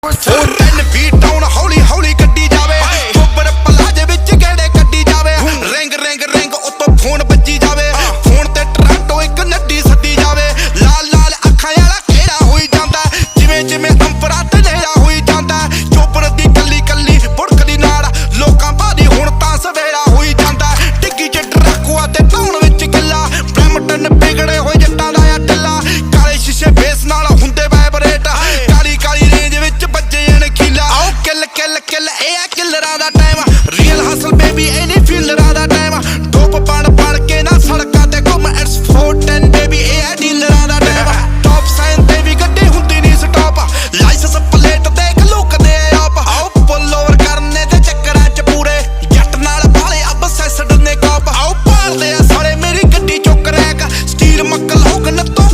Food. ਕਿਲਰਾਂ ਦਾ time real hustle baby ਐਨੀ ਫੀਲਰਾਂ ਦਾ ਟਾਈਮ ਡੋਪ ਪਣ ਪਣ ਕੇ ਨਾ ਸੜਕਾਂ ਤੇ ਘੁੰਮ। ਇਟਸ 410 ਬੇਬੀ ਇਹ ਆ ਡੀਲਰਾਂ ਦਾ ਟਾਈਮ ਟੌਪ ਸਾਈਨ ਤੇ ਵੀ ਗੱਡੀ ਹੁੰਦੀ ਨਹੀਂ ਸਟਾਪ ਲਾਇਸੈਂਸ ਪਲੇਟ ਦੇਖ ਲੁਕਦੇ ਆਪ ਆਓ ਪੁੱਲ ਓਵਰ ਕਰਨੇ ਤੇ ਚੱਕਰਾਂ ਚ ਪੂਰੇ। ਜੱਟ ਨਾਲ ਬਾਲੇ ਅਬਸੈਸਡ ਨੇ ਕਾਪ ਆਓ ਪਾਲਦੇ ਆ ਸਾਰੇ, ਮੇਰੀ ਗੱਡੀ ਚੁੱਕ ਰੈਕ। ਸਟੀਲ ਮੱਕਲ ਹੋਗਨ ਤੋਂ